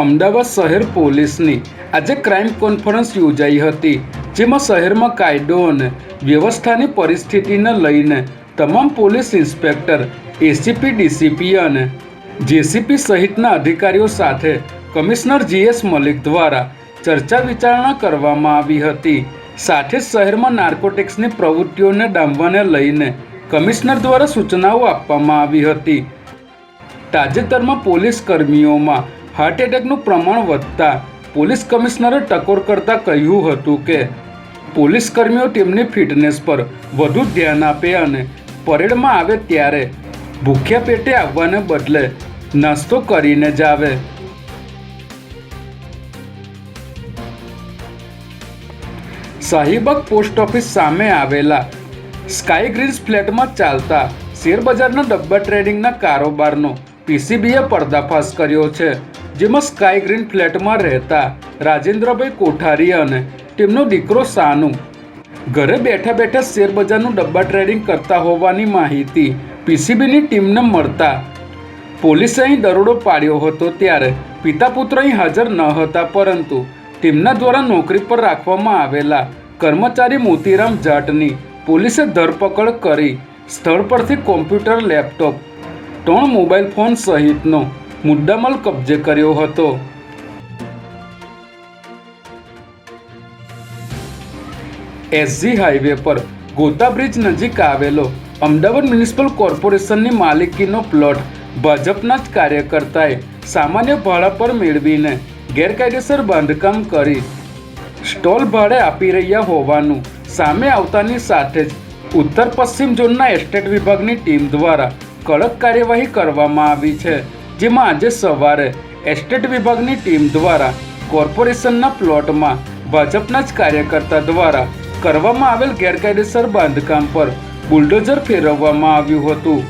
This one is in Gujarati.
અમદાવાદ શહેર પોલીસની આજે ક્રાઇમ કોન્ફરન્સ યોજાઈ હતી, જેમાં શહેરમાં કાયદો અને વ્યવસ્થાની પરિસ્થિતિને લઈને તમામ પોલીસ ઇન્સ્પેક્ટર, એસીપી, ડીસીપી અને જેસીપી સહિતના અધિકારીઓ સાથે કમિશનર જીએસ મલિક દ્વારા ચર્ચા વિચારણા કરવામાં આવી હતી. સાથે જ શહેરમાં નાર્કોટિક્સની પ્રવૃત્તિઓને ડામવાને લઈને કમિશનર દ્વારા સૂચનાઓ આપવામાં આવી હતી. તાજેતરમાં પોલીસ કર્મીઓમાં હાર્ટ એટેકનું પ્રમાણ વધતા પોલીસ કમિશનરે ટકોર કરતા કહ્યું હતું કે, પોલીસ કર્મીઓ તેમની ફિટનેસ પર વધુ ધ્યાન આપે અને પરેડમાં આવે ત્યારે ભૂખ્યા પેટે આવવાને બદલે નાસ્તો કરીને જ આવે. શાહીબાગ પોસ્ટ ઓફિસ સામે આવેલા સ્કાય ગ્રીન્સ ફ્લેટમાં ચાલતા શેરબજારના ડબ્બા ટ્રેડિંગના કારોબારનો પીસીબીએ પર્દાફાશ કર્યો છે, જેમાં સ્કાય ગ્રીન ફ્લેટમાં રહેતા રાજેન્દ્રભાઈ કોઠારી અને તેમનો દીકરો સાનુ. ઘરે બેઠા બેઠા શેરબજારનું ડબ્બા ટ્રેડિંગ કરતા હોવાની માહિતી પીસીબીની ટીમને મળતા. પોલીસે અહીં દરોડો પાડ્યો હતો ત્યારે પિતા પુત્ર અહીં હાજર ન હતા, પરંતુ તેમના દ્વારા નોકરી પર રાખવામાં આવેલા કર્મચારી મોતીરામ જાટની પોલીસે ધરપકડ કરી સ્થળ પરથી કોમ્પ્યુટર, લેપટોપ ત્રણ મોબાઈલ ફોન સહિતનો મુદ્દામાલ કબજે કર્યો હતો. એસજી હાઈવે પર ગોતા બ્રિજ નજીક આવેલો અમદાવાદ મ્યુનિસિપલ કોર્પોરેશનની માલિકીનો પ્લોટ ભાજપના જ કાર્યકર્તાએ સામાન્ય ભાડા પર મેળવીને ગેરકાયદેસર બાંધકામ કરી સ્ટોલ ભાડે આપી રહ્યા હોવાનું સામે આવતાની સાથે જ ઉત્તર પશ્ચિમ ઝોનના એસ્ટેટ વિભાગની ટીમ દ્વારા કડક કાર્યવાહી કરવામાં આવી છે, જેમાં આજે સવારે એસ્ટેટ વિભાગની ટીમ દ્વારા કોર્પોરેશનના પ્લોટમાં ભાજપના જ કાર્યકર્તા દ્વારા કરવામાં આવેલ ગેરકાયદેસર બાંધકામ પર બુલડોઝર ફેરવવામાં આવ્યું હતું.